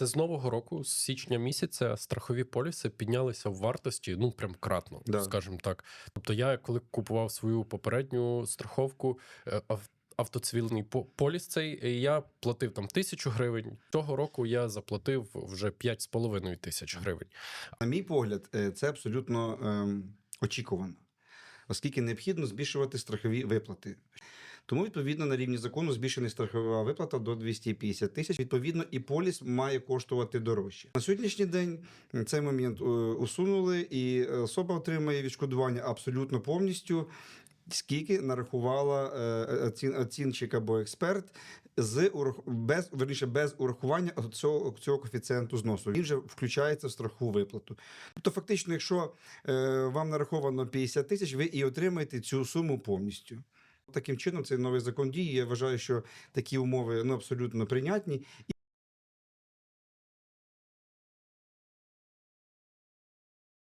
Це з нового року, з січня місяця, страхові поліси піднялися в вартості, ну прям кратно, Да. скажімо так. Тобто, я коли купував свою попередню страховку. е, ав- Автоцивільний поліс цей я платив там тисячу гривень. Цього року я заплатив вже 5,5 тисяч гривень. На мій погляд, е, це абсолютно ем, очікувано, оскільки необхідно збільшувати страхові виплати. Тому, відповідно, на рівні закону збільшена страхова виплата до 250 тисяч. Відповідно, і поліс має коштувати дорожче. На сьогоднішній день цей момент е, усунули, і особа отримає відшкодування абсолютно повністю. Скільки нарахувала е, оцін, оцінщик або експерт з без верніше без урахування цього, цього коефіцієнту зносу. Він вже включається в страхову виплату. Тобто, фактично, якщо е, вам нараховано 50 тисяч, ви і отримаєте цю суму повністю. Таким чином, цей новий закон діє. Я вважаю, що такі умови ну абсолютно прийнятні.